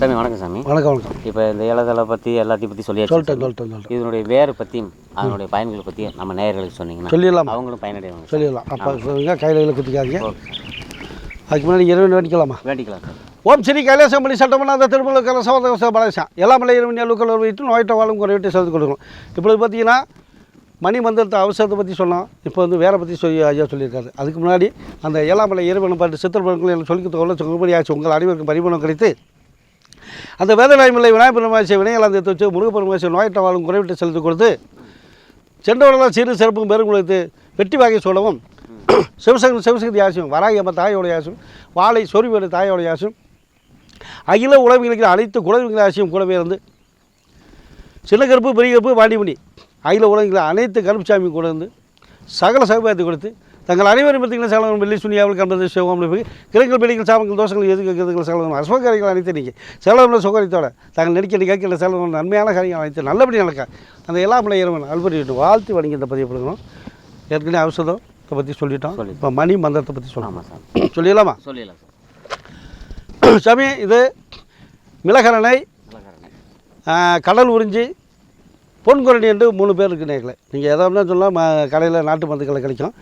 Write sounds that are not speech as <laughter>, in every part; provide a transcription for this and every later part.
சாமி வணக்கம் சாமி. வணக்கம் வணக்கம். இப்போ இந்த இலதலை பற்றி எல்லாத்தையும் பற்றி சொல்லியாச்சு சொல்லிட்டேன் சொல்லிட்டேன் சொல்லிட்டேன். இதனுடைய வேறு பற்றியும் அதனுடைய பயன்களை பற்றி நம்ம நேயர்களுக்கு சொன்னீங்கன்னா சொல்லிடலாமா. அவங்களும் பயனடைவாங்க சொல்லிடலாம். அப்போ சொல்லுங்க கையில் குத்திக்காதீங்க. அதுக்கு முன்னாடி இறைவன் வேண்டிக்கலாமா? வேண்டிக்கலாம் சார். ஓம் ஸ்ரீ கைலாசம்பள்ளி சட்டமன்ற திருமல கலசவத பலசம் எல்லா மலை இறைவன் எல்லுக்கள் வைத்து நோயிட்ட வாழும் குறைவிட்டு செலுத்தி கொடுக்கணும் இப்பொழுது பார்த்தீங்கன்னா மணி மந்திரத்தை அவசரத்தை பற்றி சொன்னோம். இப்போ வந்து வேற பற்றி சொல்லி ஐயா சொல்லியிருக்காரு. அதுக்கு முன்னாடி அந்த ஏழாமலை இறைவனை பார்த்து சித்திரப்பழங்கள் எனக்கு சொல்லி ஆச்சு உங்கள் அனைவருக்கும் பரிமாணம் கிடைத்து அந்த வேதநாயமில்லை விநாயகர் பெருமாசி வினையலாந்தத்தை வச்சு முருகப்பெருமாசி நோயிட்ட வாழும் குறைவிட்டு செலுத்தி கொடுத்து சென்றவரெல்லாம் சிறு சிறப்பும் பெரும் கொடுத்து வெற்றி வாகை சொல்லவும் சிவசக்தி சிவசக்தி ஆசியும் வராகி அம்மா தாயோடைய ஆசியும் வாழை சொருவியோட தாயோடைய ஆசியும் அகில உழவிகளுக்கு அனைத்து குலவிகள் ஆசியும் கூடவே இருந்து சின்ன கருப்பு பெரிய கருப்பு பாண்டிமணி அகில உலகில் அனைத்து கருப்புசாமி கூட இருந்து சகல சௌபாயத்தை கொடுத்து தங்கள் அனைவரும் பார்த்தீங்கன்னா சகலம் வெள்ளி சுனியாவில் கம்பது சிவகம் கிரகங்கள் பெடிகள் சாபங்கள் தோஷங்கள் எதுக்கு எதுக்கள் சகலம் அஸ்வகாரிகள் அனைத்து நீங்கள் செலவில் சுகரித்தோட தாங்கள் நெருக்கடி கேட்கிற செலவு நன்மையான காரியங்கள் அனைத்து நல்லபடி நடக்க அந்த எல்லா இறைவன் அல்பரிட்டு வாழ்த்து வணங்கி இந்த பதிவு கொடுக்கணும். ஏற்கனவே அவசரத்தை பற்றி சொல்லிட்டோம். சொல்லி. இப்போ மணி மந்திரத்தை பற்றி சொல்லலாம் சார். சொல்லிடலாமா? சொல்லிடலாம் சார். சாமி இது மிளகரணை கடல் உறிஞ்சி பொன்குரணி என்று மூணு பேர் இருக்கு நீங்கள் எதாவது சொல்லலாம் ம கடையில் நாட்டு மருந்துகளை கிடைக்கும்.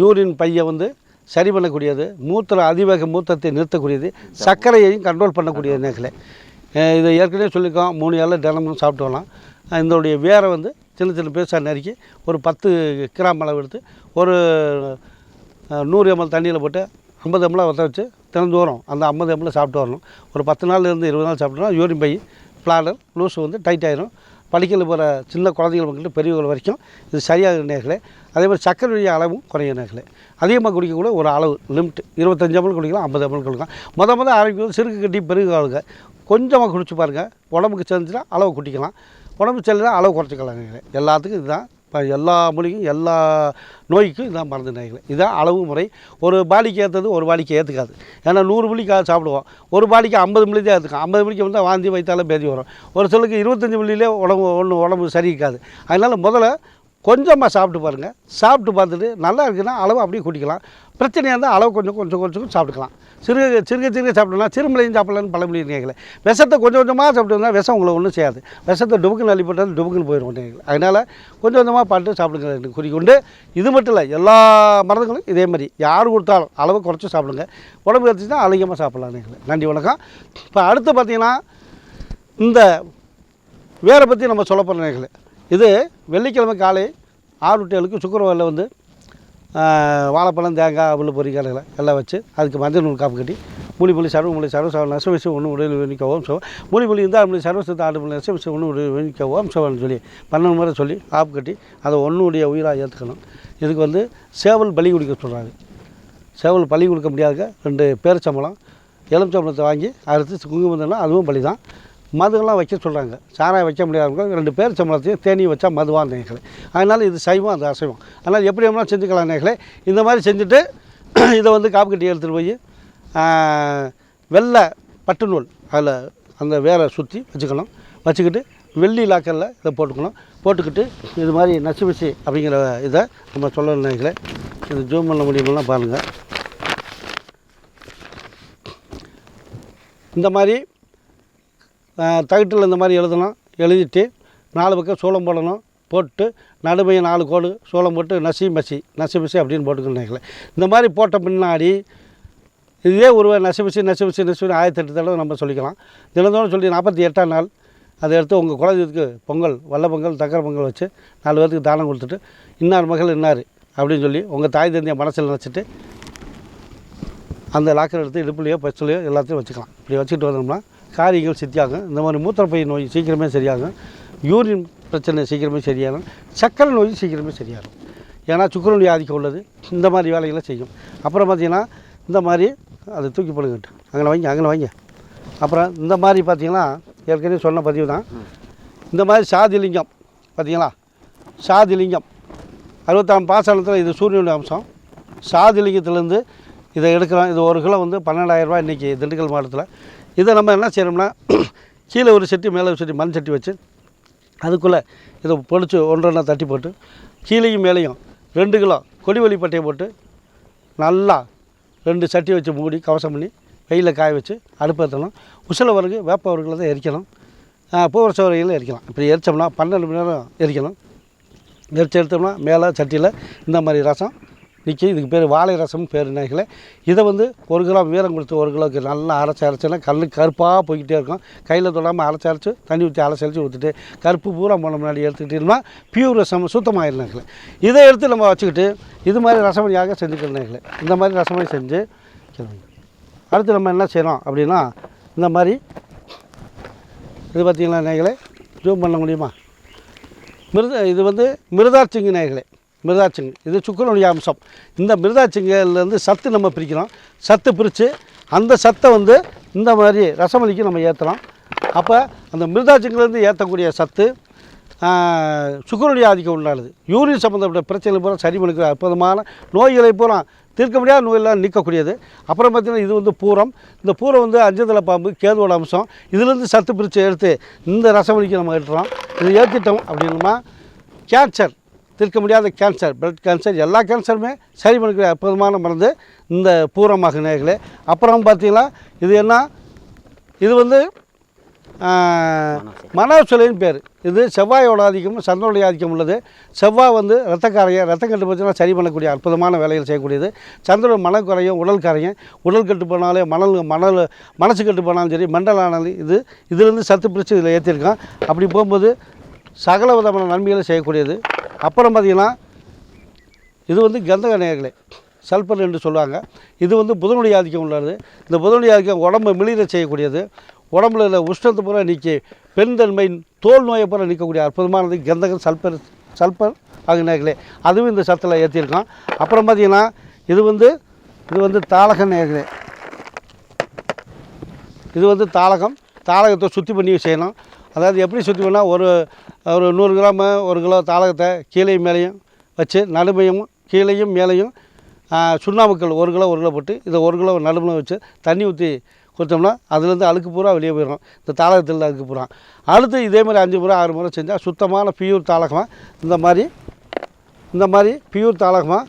யூரின் பையை வந்து சரி பண்ணக்கூடியது மூத்திர அதிவேக மூத்தத்தை நிறுத்தக்கூடியது சர்க்கரையையும் கண்ட்ரோல் பண்ணக்கூடிய நேர்களே இதை ஏற்கனவே சொல்லியிருக்கோம் மூணு ஏழு தினமும் சாப்பிட்டு வரலாம். இதனுடைய வேரை வந்து சின்ன சின்ன பேசாக நறுக்கி ஒரு பத்து கிராம் அளவு எடுத்து ஒரு நூறு எம்எல் தண்ணியில் போட்டு ஐம்பது எம்எல் வற்ற வச்சு தினந்தோறும் அந்த ஐம்பது எம்எல் சாப்பிட்டு வரணும். ஒரு பத்து நாள்லேருந்து இருபது நாள் சாப்பிட்டோம்னா யூரின் பை பிளாடர் லூஸ் வந்து டைட் ஆயிரும். படிக்கல போகிற சின்ன குழந்தைகள் மக்கள் பெரியவர்கள் வரைக்கும் இது சரியாக நேர்களே. அதே மாதிரி சர்க்கரையுடைய அளவும் குறைய நேர்களே. அதிகமாக குடிக்கக்கூட ஒரு அளவு லிமிட். இருபத்தஞ்சு அமல் குடிக்கலாம் ஐம்பது அமல் குடிக்கலாம். மொதல் முதல் ஆரோக்கியம் சிறுக்கு கட்டி பெருகாளுங்க. கொஞ்சமாக குடிச்சு பாருங்கள் உடம்புக்கு சேர்ந்துச்சுன்னா அளவு குட்டிக்கலாம் உடம்பு செல்லுனா அளவு குறைச்சிக்கலாம் எல்லாத்துக்கும் இதுதான் இப்போ எல்லா மொழிக்கும் எல்லா நோய்க்கும் இதான் மருந்து நேர்களே இதுதான் அளவு முறை. ஒரு பாடிக்கு ஏற்றது ஒரு பாடிக்கு ஏற்றுக்காது ஏன்னா நூறு மில்லிக்கு சாப்பிடுவோம். ஒரு பாடிக்கு ஐம்பது மில்லி தான் ஏற்றுக்கும் ஐம்பது மில்லிக்கு வந்தால் வாந்தி வைத்தாலும் பேதி வரும். ஒரு சிலருக்கு இருபத்தஞ்சி மில்லிலே உடம்பு ஒன்று உடம்பு சரி இருக்காது அதனால் முதல்ல கொஞ்சமாக சாப்பிட்டு பாருங்கள் சாப்பிட்டு பார்த்துட்டு நல்லா இருக்குன்னா அளவு அப்படியே குடிக்கலாம் பிரச்சனையாக இருந்தால் அளவு கொஞ்சம் கொஞ்சம் கொஞ்சம் சாப்பிட்டுக்கலாம். சிறுக சிறுக சிறுக சாப்பிட்டோம்னா சிறுமலையும் சாப்பிடலான்னு பழமொழி கேட்கல. விஷத்தை கொஞ்சம் கொஞ்சமாக சாப்பிட்டோம்னா விஷம் உங்களை ஒன்றும் செய்யாது. விஷத்தை டுபுக்குன்னு அள்ளி போட்டாலும் டுபுக்குன்னு போயிடும் கேட்கல அதனால் கொஞ்சம் கொஞ்சமாக பாட்டு சாப்பிடுங்க. குறிக்கொண்டு இது மட்டும் இல்லை எல்லா மருந்துகளும் இதே மாதிரி. யார் கொடுத்தாலும் அளவு குறைச்சி சாப்பிடுங்க. உடம்பு எடுத்துச்சுன்னா அதிகமாக சாப்பிட்லாம் நீங்களே நன்றி வணக்கம். இப்போ அடுத்து பார்த்தீங்கன்னா இந்த வேரை பற்றி நம்ம சொல்ல போகிற இது வெள்ளிக்கிழமை காலை ஆறு டு ஏழுக்கு சுக்கரவாரில் வந்து வாழைப்பழம் தேங்காய் அவள் பொறிக்கடைகளை எல்லாம் வச்சு அதுக்கு மஞ்சள் நூல் காப்பு கட்டி மூலி மொழி சர்வ மொழி சர்வ சவ நச விஷயம் ஒன்று உடல் வேணிக்கவும் சவ மூலி மொழி இருந்தால் அப்படி சர்வசத்தை ஆடு மொழி நச விஷயம் ஒன்று உடல் வேணிக்கவும் சவன்னு சொல்லி பன்னெண்டு முறை சொல்லி காப்பு கட்டி அதை ஒன்றுடைய உயிராக ஏற்றுக்கணும் இதுக்கு வந்து சேவல் பலி கொடுக்க சொல்கிறாங்க சேவல் பலி கொடுக்க முடியாத ரெண்டு பேரிச்சம்பளம் எலுமிச்சம்பளத்தை வாங்கி அறுத்து குங்குமம் அதுவும் பலி தான் மதுலாம் வைக்க சொல்கிறாங்க சாராயம் வைக்க முடியாதவங்க ரெண்டு பேர் சம்பளத்தையும் தேனி வச்சா மதுவாக நேர்களை அதனால் இது சைவம் அது அசைவம். அதனால் எப்படி வேணாலும் செஞ்சுக்கலாம் நேர்களே இந்த மாதிரி செஞ்சுட்டு <clears throat> இதை வந்து காப்பு கட்டி எடுத்துகிட்டு போய் வெள்ளை பட்டு நூல் அதில் அந்த வேரை சுற்றி வச்சுக்கணும். வச்சுக்கிட்டு வெள்ளி லாக்கரில் இதை போட்டுக்கணும். போட்டுக்கிட்டு இது மாதிரி நசுவிசி அப்படிங்கிற இதை நம்ம சொல்லணும் நேர்களே இது ஜூம் பண்ண முடியுமெல்லாம் பாருங்கள் இந்த மாதிரி தகட்டில் இந்த மாதிரி எழுதணும். எழுதிட்டு நாலு பக்கம் சூளம் போடணும். போட்டு நடுமையை நாலு கோடு சூளம் போட்டு நசி மசி நசி மசி அப்படின்னு போட்டுக்கணும் இந்த மாதிரி போட்ட பின்னாடி இதே ஒரு நசி மசி நசி ஆயிரத்தி எட்டு தடவை நம்ம சொல்லிக்கலாம். தினந்தோறும் சொல்லி நாற்பத்தி எட்டாம் நாள் அதை எடுத்து உங்கள் குலதெய்வத்துக்கு பொங்கல் வல்ல பொங்கல் தக்கர பொங்கல் வச்சு நாலு பேர்த்துக்கு தானம் கொடுத்துட்டு இன்னார் மகள் இன்னார் அப்படின்னு சொல்லி உங்கள் தாய் தந்தையை மனசில் நினச்சிட்டு அந்த லாக்கர் எடுத்து இடுப்புலையோ பஸ்லையோ எல்லாத்தையும் வச்சுக்கலாம். இப்படி வச்சுக்கிட்டு வந்தோம்னா காரியங்கள் சித்தியாகும் இந்த மாதிரி மூத்திரப்பை நோய் சீக்கிரமே சரியாகும் யூரின் பிரச்சனை சீக்கிரமே சரியாகும் சக்கரை நோய் சீக்கிரமே சரியாகும் ஏன்னா சுக்கரனுடைய ஆதிக்கம் உள்ளது. இந்த மாதிரி வேலைகளை செய்யும். அப்புறம் பார்த்திங்கன்னா இந்த மாதிரி அதை தூக்கி போடுங்கட்டு அங்கே வாங்கி அங்கே வைங்க. அப்புறம் இந்த மாதிரி பார்த்தீங்கன்னா ஏற்கனவே சொன்ன பதிவு தான். இந்த மாதிரி சாதிலிங்கம் பார்த்தீங்களா? சாதிலிங்கம். அறுபத்தாம் பாசனத்தில் இது சூரியனுடைய அம்சம். சாதிலிங்கத்துலேருந்து இதை எடுக்கிறோம் இது ஒரு கிலோ வந்து பன்னெண்டாயிரரூபா இன்றைக்கி திண்டுக்கல் மாவட்டத்தில். இதை நம்ம என்ன செய்யணும்னா <clears throat> கீழே ஒரு சட்டி மேலே ஒரு செட்டி மண் சட்டி வச்சு அதுக்குள்ளே இதை பொடிச்சு ஒன்றொன்றா தட்டி போட்டு கீழேயும் மேலேயும் ரெண்டு கிலோ கொடிவலி பட்டையை போட்டு நல்லா ரெண்டு சட்டி வச்சு மூடி கவசம் பண்ணி வெயிலில் காய வச்சு அடுப்பு ஏற்றணும் உசில வரகு வேப்ப வரகுல தான் எரிக்கணும். பூவரச வரையில் எரிக்கலாம். இப்படி எரிச்சோம்னா பன்னெண்டு மணி நேரம் எரிக்கணும். எரிச்சு எடுத்தோம்னா மேலே சட்டியில் இந்த மாதிரி ரசம் நிற்கி இதுக்கு பேர் வாழை ரசம்னு பேர் நினைக்கல இதை வந்து ஒரு கிலோ வீரம் கொடுத்து ஒரு கிலோக்கு நல்லா அரைச்சி அரைச்சினா கல் கருப்பாக போய்கிட்டே இருக்கும். கையில் தொடாமல் அரைச்சி அரைச்சி தண்ணி ஊற்றி அலசி அரைச்சி ஊற்றிட்டு கருப்பு பூரா போன முன்னாடி எடுத்துக்கிட்டோம்னா பியூர் ரசம் சுத்தமாகிருந்தாங்களே இதை எடுத்து நம்ம வச்சுக்கிட்டு இது மாதிரி ரசமணியாக செஞ்சுக்கிறனாங்களே இந்த மாதிரி ரசமணி செஞ்சு அடுத்து நம்ம என்ன செய்கிறோம் அப்படின்னா இந்த மாதிரி இது பார்த்திங்களா நேர்களே ஜூம் பண்ண முடியுமா? மிருத இது வந்து மிருதாச்சிங்கு நேர்களே மிருதாச்சிங்க இது சுக்கரனுடைய அம்சம். இந்த மிருதாச்சிங்கலேருந்து சத்து நம்ம பிரிக்கிறோம். சத்து பிரித்து அந்த சத்தை வந்து இந்த மாதிரி ரசமணிக்கு நம்ம ஏற்றுறோம் அப்போ அந்த மிருதாச்சிங்கலேருந்து ஏற்றக்கூடிய சத்து சுக்கரனுடைய ஆதிக்கம் உண்டானது யூரின் சம்மந்தப்பட்ட பிரச்சனை பூரா சரி பண்ணிக்கிற அற்புதமான நோய்களை பூரா தீர்க்க முடியாத நோயெல்லாம் நீக்கக்கூடியது. அப்புறம் பார்த்திங்கன்னா இது வந்து பூரம். இந்த பூரம் வந்து அஞ்சதள பாம்பு கேதுவோட அம்சம். இதுலேருந்து சத்து பிரித்து எடுத்து இந்த ரசமணிக்கு நம்ம ஏற்றுறோம் இது ஏற்றிட்டோம் அப்படின்னா கேன்சர். தீர்க்க முடியாத கேன்சர் பிளட் கேன்சர் எல்லா கேன்சருமே சரி பண்ணிக்கிற அற்புதமான மருந்து இந்த பூரமாக நேர்களே. அப்புறம் பார்த்தீங்கன்னா இது என்ன? இது வந்து மனோசுலைன்னு பேர். இது செவ்வாயோட ஆதிக்கம் சந்திரனுடைய ஆதிக்கம் உள்ளது. செவ்வாய் வந்து ரத்தக்காரையம் ரத்த கட்டு போச்சுன்னா சரி பண்ணக்கூடிய அற்புதமான வேலைகள் செய்யக்கூடியது. சந்திரன் மனக்குறையும் உடல் கரையும் உடல் கட்டு போனாலே மணல் மணல் மனசு கட்டு போனாலும் சரி மண்டலானாலும் இது. இதுலேருந்து சத்து பிரித்து இதில் ஏற்றிருக்கான் அப்படி போகும்போது சகல விதமான நன்மைகளை செய்யக்கூடியது. அப்புறம் பார்த்திங்கன்னா இது வந்து கந்தக நேர்களே சல்பர் என்று சொல்லுவாங்க. இது வந்து புதனுடைய ஆதிக்கம் உள்ளது. இந்த புதனுடைய ஆதிக்கம் உடம்பு மிளிர செய்யக்கூடியது. உடம்புல உள்ள உஷ்ணத்தை பூரா நீக்கி பெண் தன்மை தோல் நோயை பூரா நிற்கக்கூடிய அற்புதமானது கந்தகம் சல்பர் சல்பர் ஆகிய அதுவும் இந்த சத்தில் ஏற்றிருக்கோம் அப்புறம் பார்த்திங்கன்னா இது வந்து இது வந்து தாளக நேர்களே இது வந்து தாளகம். தாளகத்தை சுத்தி பண்ணி செய்யணும். அதாவது எப்படி சுத்தி பண்ணால் ஒரு ஒரு நூறு கிராம் ஒரு கிலோ தாளகத்தை கீழையும் மேலேயும் வச்சு நடுமையும் கீழையும் மேலேயும் சுண்ணாம்புக்கல் ஒரு கிலோ ஒரு கிலோ போட்டு இதை ஒரு கிலோ நடுவில் வச்சு தண்ணி ஊற்றி கொடுத்தோம்னா அதுலேருந்து அழுக்கு பூரா வெளியே போயிடும். இந்த தாளகத்தில் அழுக்கு பூரா. அடுத்து இதே மாதிரி அஞ்சு முறை ஆறு முறை செஞ்சால் சுத்தமான பியூர் தாளகமாக இந்த மாதிரி இந்த மாதிரி பியூர் தாளகமாக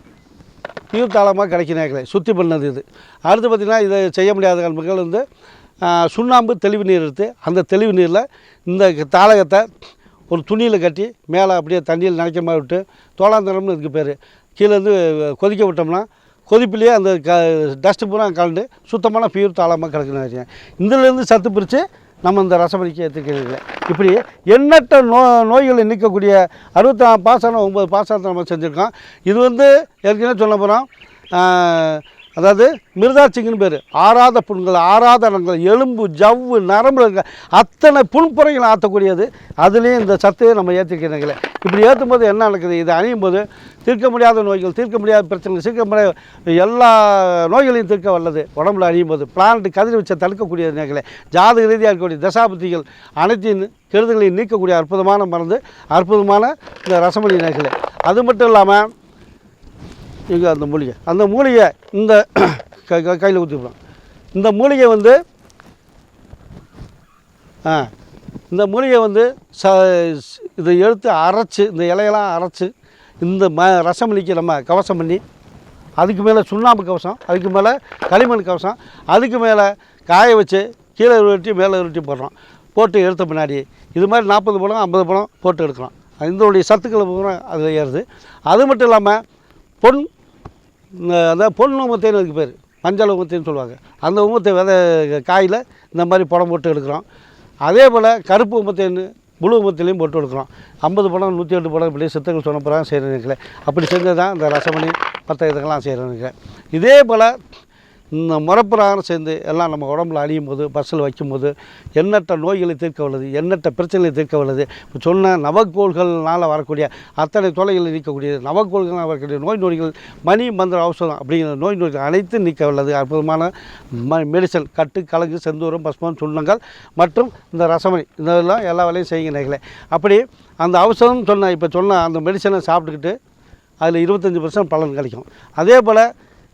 பியூர் தாளமாக கிடைக்கினாங்களே சுத்தி பண்ணது இது. அடுத்து பார்த்திங்கன்னா இதை செய்ய முடியாத மக்கள் வந்து சுண்ணாம்பு தெளிவு நீர் எடுத்து அந்த தெளிவு நீரில் இந்த தாளகத்தை ஒரு துணியில் கட்டி மேலே அப்படியே தண்ணியில் நினைக்க மாதிரி விட்டு தோளாந்தரம்னு இதுக்கு பேர். கீழேருந்து கொதிக்க விட்டோம்னா கொதிப்பிலேயே அந்த க டஸ்ட்டு பூரா கலந்து சுத்தமான பியூர் தாளமாக கிடக்குன்னு இதுலேருந்து சத்து பிரித்து நம்ம இந்த ரசமணிக்கு ஏற்றுக்கிறது இப்படி எண்ணற்ற நோ நோய்களை நிற்கக்கூடிய அறுபத்தி நாலு பாசனம் ஒம்பது பாசனத்தை நம்ம செஞ்சுருக்கோம். இது வந்து ஏற்கனவே சொல்ல போகிறோம் அதாவது மிருதாச்சிங்கன்னு பேர். ஆறாத புண்கள் ஆறாத எலும்பு ஜவ்வு நரம்பு இருக்க அத்தனை புண்புறைகளை ஆற்றக்கூடியது. அதுலேயும் இந்த சத்தையை நம்ம ஏற்றிக்கிறீங்களே இப்படி ஏற்றும் போது என்ன நடக்குது? இதை அணியும் போது தீர்க்க முடியாத நோய்கள் தீர்க்க முடியாத பிரச்சனைகள் தீர்க்க முடியாத எல்லா நோய்களையும் தீர்க்க வல்லது. உடம்புல அணியும் போது பிளானட் கதிர் தடுக்கக்கூடிய நேர்களை. ஜாதக ரீதியாக இருக்கக்கூடிய தசாபதிகள் அனைத்தையும் கெடுதல்களையும் நீக்கக்கூடிய அற்புதமான மருந்து அற்புதமான இந்த ரசமணி நேர்களை. அது மட்டும் இல்லாமல் இங்கே அந்த மூலிகை. அந்த மூலிகை இந்த க க- கையில் ஊற்றிப்போம் இந்த மூலிகை வந்து ஆ இந்த மூலிகை வந்து ச இதை எடுத்து அரைச்சி இந்த இலையெல்லாம் அரைச்சி இந்த ம ரசமணிக்கு நம்ம கவசம் பண்ணி அதுக்கு மேலே சுண்ணாம்பு கவசம் அதுக்கு மேலே களிமண் கவசம் அதுக்கு மேலே காய வச்சு கீழே உருட்டி மேலே உருட்டி போடுறோம். போட்டு எடுத்த பின்னாடி இது மாதிரி நாற்பது பழம் ஐம்பது பழம் போட்டு எடுக்கிறோம் இதனுடைய சத்துக்களை பூரா அதில் ஏறுது. அது மட்டும் இல்லாமல் பொன் அதான் பொண்ணு உமத்தேன்னு அதுக்கு பேர். மஞ்சள் உமத்தேன்னு சொல்லுவாங்க. அந்த உமத்தை விதை காயில் இந்த மாதிரி படம் போட்டு எடுக்கிறோம். அதே போல் கருப்பு உமத்தேன்னு முழு உமத்திலையும் போட்டு எடுக்கிறோம். ஐம்பது படம் நூற்றி எட்டு படம் இப்படி சித்தங்கள் சொன்ன பிறகு செய்கிறேன் அப்படி செஞ்சது தான் இந்த ரசமணி மற்ற இதுக்கெல்லாம் செய்கிறேன் இதே போல் இந்த முறப்பிரகாரம் சேர்ந்து எல்லாம் நம்ம உடம்புல அழியும் போது பஸ்ஸில் வைக்கும்போது எண்ணற்ற நோய்களை தீர்க்க வல்லது எண்ணற்ற பிரச்சனைகளை தீர்க்க வல்லது. இப்போ சொன்ன நவக்கோள்கள்னால் வரக்கூடிய அத்தனை தொலைகளை நீக்கக்கூடியது நவக்கோள்களால் வரக்கூடிய நோய் நொடிகள் மணி மந்திர அவசரம் அப்படிங்கிற நோய் நொடிகள் அனைத்தும் நீக்க வல்லது. அற்புதமான ம மெடிசன் கட்டு கலங்கு செந்தூரம் பஸ்மம் சுண்ணங்கள் மற்றும் இந்த ரசமணி. இதெல்லாம் எல்லா வேலையும் செய்யுங்க அப்படி அந்த அவசரம் சொன்ன இப்போ சொன்ன அந்த மெடிசனை சாப்பிட்டுக்கிட்டு அதில் இருபத்தஞ்சி பர்சன்ட் பலன் கிடைக்கும். அதே போல்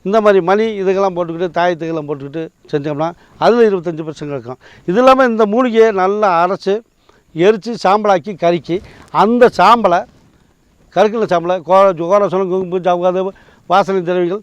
இந்த மாதிரி மணி இதுக்கெல்லாம் போட்டுக்கிட்டு தாயத்துக்கெல்லாம் போட்டுக்கிட்டு செஞ்சோம்னா அதில் இருபத்தஞ்சி பர்சன்ட் இருக்கும். இது இல்லாமல் இந்த மூலிகையை நல்லா அரைச்சி எரித்து சாம்பலாக்கி கறிக்கி அந்த சாம்பலை கருக்கின சாம்பலை கோ கோரசனம் குங்குமம் ஜவ்வாது வாசனை திரவிகள்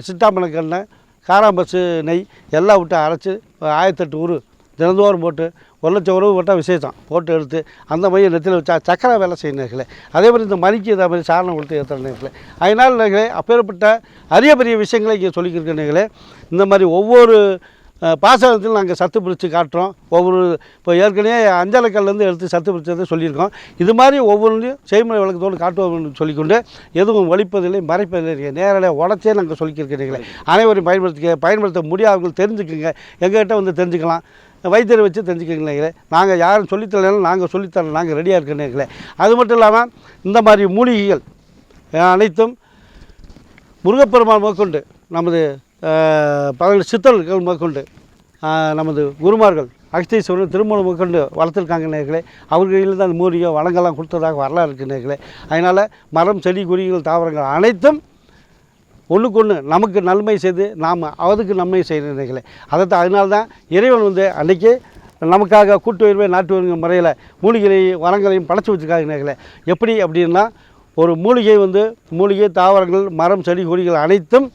சிட்டாம்பழக்கெண்ணெய் காராம்பசு நெய் எல்லாம் விட்டு அரைச்சி ஆயிரத்தெட்டு ஊர் தினந்தோறும் போட்டு ஒரு லட்சம் உறவு போட்டால் விசேஷம். போட்டு எடுத்து அந்த மையம் நெத்தியில் வச்சா சக்கரை வேலை செய்யணுங்களே அதே மாதிரி இந்த மணிக்கு இதே மாதிரி சாரணம் கொடுத்து ஏற்றுறீங்களே அதனால் நீங்களே அப்பேற்பட்ட அரிய பெரிய விஷயங்களை இங்கே சொல்லிக்கிறீங்களே இந்த மாதிரி ஒவ்வொரு அஹ், பாசனத்தில் நாங்கள் சத்து பிரித்து காட்டுறோம். ஒவ்வொரு இப்போ ஏற்கனவே அஞ்சலக்கல்லேருந்து எடுத்து சத்து பிரித்ததை சொல்லியிருக்கோம். இது மாதிரி ஒவ்வொன்றையும் செய்முறை விளக்கத்தோடு காட்டுவோம்னு சொல்லிக்கொண்டு எதுவும் ஒழிப்பதில்லை மறைப்பதில்லை. நேரடியாக உடச்சே நாங்கள் சொல்லிக்கிருக்கிறீங்களே அனைவரும் பயன்படுத்திக்க பயன்படுத்த முடியாதவர்கள் தெரிஞ்சுக்கோங்க. எங்கள்கிட்ட வந்து தெரிஞ்சுக்கலாம். வைத்தியரை வச்சு தெரிஞ்சுக்கங்களே நாங்கள் யாரும் சொல்லித்தரலாம் நாங்கள் சொல்லித்தரோம் நாங்கள் ரெடியாக இருக்கணுங்களே அது மட்டும் இல்லாமல் இந்த மாதிரி மூலிகைகள் அனைத்தும் முருகப்பெருமான் முதற்கொண்டு நமது பல பதினெட்டு சித்தர்கள் முதற்கொண்டு நமது குருமார்கள் அகஸ்தீஸ்வரன் திருமணம் முதற்கொண்டு வளர்த்துருக்காங்க நேர்களே அவர்களில் தான் மூலிகை வளங்கள்லாம் கொடுத்ததாக வரலாறு இருக்கு நேர்களே அதனால் மரம் செடி கொடிகள் தாவரங்கள் அனைத்தும் ஒன்றுக்கு ஒன்று நமக்கு நன்மை செய்து நாம் அவருக்கு நன்மை செய்கிற நிலைகளை அதை தான் அதனால தான் இறைவன் வந்து அன்றைக்கி நமக்காக கூட்டு உயர்வை நாட்டு உயர்வு முறையில் மூலிகைகளையும் வரங்களையும் படைச்சி வச்சுருக்காங்க எப்படி அப்படின்னா ஒரு மூலிகை வந்து மூலிகை தாவரங்கள் மரம் செடி கொடிகள் அனைத்தும்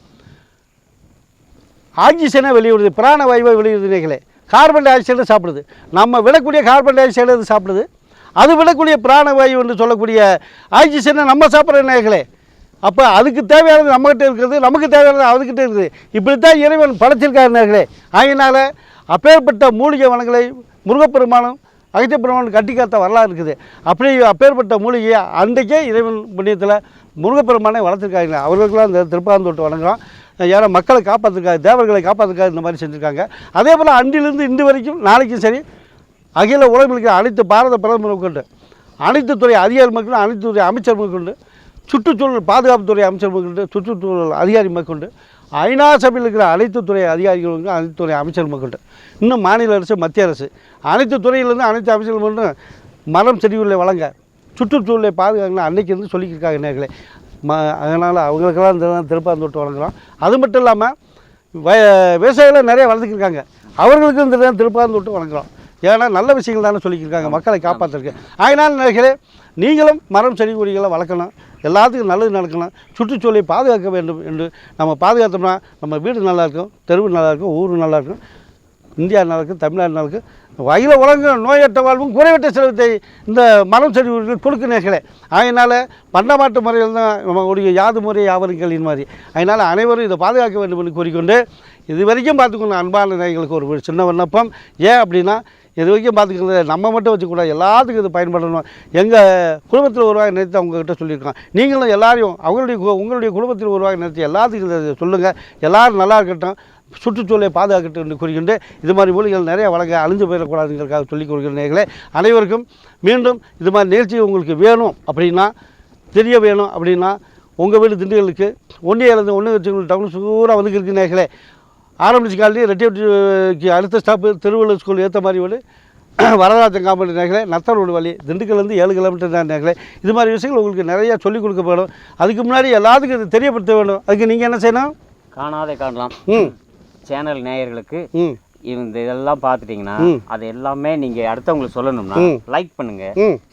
ஆக்சிஜனை வெளியிடுது பிராணவாயுவை வெளியிடுது நிலைகளே கார்பன் டை ஆக்சைடு சாப்பிடுது. நம்ம விடக்கூடிய கார்பன் டை ஆக்சைடு அது சாப்பிடுது? அது விடக்கூடிய பிராணவாயு என்று சொல்லக்கூடிய ஆக்சிஜனை நம்ம சாப்பிட்ற நிலைகளே அப்போ அதுக்கு தேவையானது நம்மகிட்ட இருக்கிறது நமக்கு தேவையானது அதுக்கிட்ட இருக்குது. இப்படித்தான் இறைவன் படைச்சிருக்காரு நேர்களே ஆகையினால அப்பேற்பட்ட மூலிகை வனங்களை முருகப்பெருமானும் அகத்திய கட்டி காத்த வரலாறு இருக்குது. அப்படி அப்பேற்பட்ட மூலிகையை அன்றைக்கே இறைவன் புண்ணியத்தில் முருகப்பெருமானை வளர்த்துருக்காங்க அவர்களுக்கெல்லாம் இந்த திருப்பாந்தோட்டு வணங்குறோம் ஏன்னா மக்களை காப்பாற்றுக்காது தேவர்களை காப்பாற்றுக்காது இந்த மாதிரி செஞ்சுருக்காங்க. அதே போல் அன்றிலிருந்து இன்று வரைக்கும் நாளைக்கும் சரி அகில உலகில் இருக்கிற அனைத்து பாரத பிரதமர் கொண்டு அனைத்து துறை அதிகாரி மக்களும் அனைத்து துறை அமைச்சர் கொண்டு சுற்றுச்சூழல் பாதுகாப்புத்துறை அமைச்சர் கொண்டு சுற்றுச்சூழல் அதிகாரி மேற்கொண்டு ஐநா சபையில் இருக்கிற அனைத்து துறை அதிகாரிகளும் அனைத்து துறை அமைச்சர் மேற்கொண்டு இன்னும் மாநில அரசு மத்திய அரசு அனைத்து துறையிலேருந்து அனைத்து அமைச்சர்கள் மட்டும் மரம் செடிகளை வழங்க சுற்றுச்சூழலை பாதுகாக்கணும் அன்னைக்கு இருந்து சொல்லிக்கிருக்காங்க நேர்களை. ம அதனால் அவங்களுக்கெல்லாம் இந்த திருப்பாந்தோட்டு வழங்குறோம். அது மட்டும் இல்லாமல் வ விவசாயிகளை நிறைய வளர்த்துக்கிருக்காங்க. அவர்களுக்கும் இந்த திருப்பாந்தோட்டு வழங்குறோம். ஏன்னா நல்ல விஷயங்கள் தானே சொல்லிக்கிருக்காங்க. மக்களை காப்பாற்றிருக்கு அதனால் நேர்களே நீங்களும் மரம் செடி கொடிகளை வளர்க்கணும். எல்லாத்துக்கும் நல்லது நடக்கணும் சுற்றுச்சூழலை பாதுகாக்க வேண்டும் என்று நம்ம பாதுகாத்தோம்னா நம்ம வீடு நல்லாயிருக்கும் தெருவு நல்லாயிருக்கும் ஊர் நல்லாயிருக்கும் இந்தியா நல்லாயிருக்கும் தமிழ்நாடு நல்லாயிருக்கும். வயல உலகம் நோயற்ற வாழ்வும் குறைவற்ற செலவத்தை இந்த மரம் செடி கொடிகள் கொடுக்க நேர்களே அதனால் பண்டமாட்டு முறையில் தான் நம்மளுடைய யாது முறை யாவருங்களின் மாதிரி அதனால் அனைவரும் இதை பாதுகாக்க வேண்டும் என்று கூறிக்கொண்டு இது வரைக்கும் பார்த்துக்கணும் அன்பான நேயர்களுக்கு ஒரு சின்ன விண்ணப்பம். ஏன் அப்படின்னா இது வரைக்கும் பார்த்துக்கிறது நம்ம மட்டும் வச்சுக்கூடாது. எல்லாத்துக்கும் இது பயன்படணும். எங்கள் குடும்பத்தில் உருவாக நிறுத்தி அவங்கக்கிட்ட சொல்லியிருக்கோம் நீங்களும் எல்லாரையும் அவங்களுடைய கு- உங்களுடைய குடும்பத்தில் உருவாக நிறுத்தி எல்லாத்துக்கும் இதை சொல்லுங்கள் எல்லோரும் நல்லா இருக்கட்டும். சுற்றுச்சூழலை பாதுகாக்கட்டும் என்று கூறுகின்ற இது மாதிரி மூலிகள் நிறைய வழங்க அழிஞ்சு போயிடக்கூடாதுங்கிறதுக்காக சொல்லிக் கொடுக்கிறீர்களே அனைவருக்கும் மீண்டும் இது மாதிரி நிகழ்ச்சி உங்களுக்கு வேணும் அப்படின்னா தெரிய வேணும் அப்படின்னா உங்கள் வீடு திண்டுக்கலுக்கு இருந்து ஒன்று வச்சு டவுன் சூறாக வந்து இருக்கிறீர்களே ஆரம்பிச்சு காலனி ரெட்டியொட்டிக்கு அடுத்த ஸ்டாப்பு திருவள்ளுவர் ஸ்கூல் ஏற்ற மாதிரி வீடு <clears throat> வரதாச்சம் காம்பவுண்ட் நேர்களே நத்தர் ரோடு வழி திண்டுக்கல்லேருந்து ஏழு கிலோமீட்டர் தான் நேர்களே இது மாதிரி விஷயங்கள் உங்களுக்கு நிறையா சொல்லிக் கொடுக்கப்படும் அதுக்கு முன்னாடி எல்லாத்துக்கும் இது தெரியப்படுத்த வேண்டும். அதுக்கு நீங்கள் என்ன செய்யணும்? காணாதை காணலாம். ம். சேனல் நேயர்களுக்கு ம். இந்த இதெல்லாம் பார்த்துட்டிங்கன்னா. அது எல்லாமே நீங்கள் அடுத்தவங்களுக்கு சொல்லணும்னா. லைக் பண்ணுங்க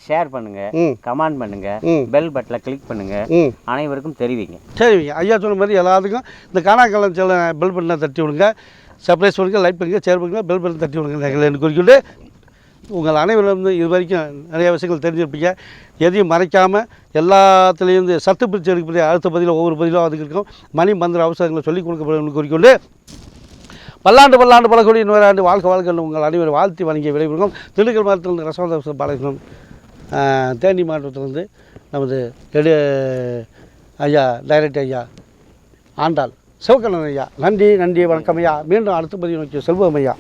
ஷேர் பண்ணுங்க கமெண்ட் பண்ணுங்க. பெல் பட்டனில் கிளிக் பண்ணுங்க. அனைவருக்கும் தெரிவிங்க. சரிங்க ஐயா சொன்ன மாதிரி எல்லாத்துக்கும் இந்த காணாக்காலம் செல்ல பெல் பட்டனை தட்டி விடுங்க. சர்ப்ரைஸ் பண்ணுங்க லைக் பண்ணுங்க ஷேர் பண்ணுங்க பெல் பட்டன் தட்டி விடுங்க குறிக்கிட்டு உங்கள் அனைவரும் இது வரைக்கும் நிறைய விஷயங்கள் தெரிஞ்சிருப்பீங்க. எதையும் மறைக்காமல் எல்லாத்துலேயும் இந்த சத்து பிரித்து எடுக்கக்கூடிய அடுத்த பதிலும் ஒவ்வொரு பதிலும் அதுக்கு இருக்கும். மணி மந்திர அவசரங்களை சொல்லிக் கொடுக்கப்படும் என்று கூறிக்கொண்டு பல்லாண்டு பல்லாண்டு பலகோடி நூறாண்டு வாழ்க வாழ்க்கை உங்கள் அனைவரும் வாழ்த்தி வணங்கிய விளைவிருக்கும் திண்டுக்கல் மாவட்டத்திலிருந்து ரசவந்த பாலகிருஷ்ணன் தேனி மாவட்டத்திலிருந்து நமது எடு ஐயா டைரக்டர் ஐயா ஆண்டாள் சிவகண்ணன் ஐயா. நன்றி நன்றி வணக்கம் ஐயா. மீண்டும் அடுத்த பதிவு நோக்கி செல்வம் ஐயா.